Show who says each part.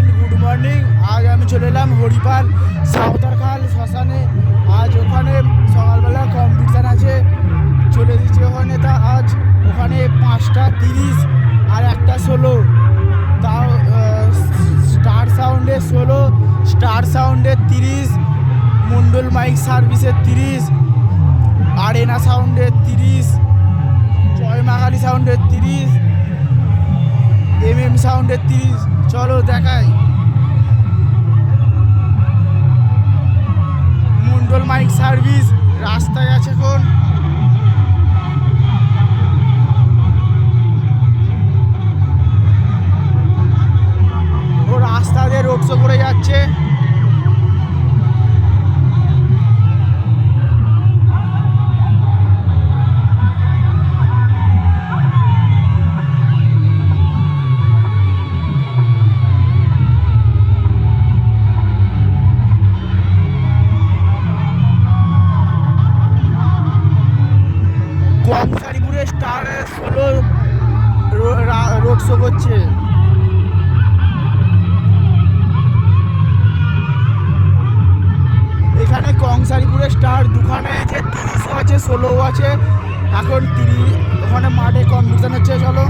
Speaker 1: Friend good morning আজ আমি চলে এলাম হরিপাল সাঁওতারখাল শ্মশানে। আজ ওখানে সকালবেলা কম্পিটিশান আছে। চলে দিচ্ছি ওখানে। তা আজ ওখানে পাঁচটা তিরিশ আর একটা ষোলো। তাও স্টার সাউন্ডে ষোলো স্টার সাউন্ডে তিরিশ, মন্ডল মাইক সার্ভিসের তিরিশ আরেনা সাউন্ডের তিরিশ জয় মাগালি সাউন্ডের তিরিশ এম এম সাউন্ডের তিরিশ। চলো দেখাই। মন্ডল মাইক সার্ভিস, রাস্তায় আছে এখন। ও রাস্তা দিয়ে রোড শো করে যাচ্ছে। ষোলো রোড শো করছে। এখানে কংসারিপুরে স্টার, দুখানে আছে, তিরিশও আছে, ষোলোও আছে, এখন তিরিশ, ওখানে মাঠে কম্পিটিশন হচ্ছে, চলো।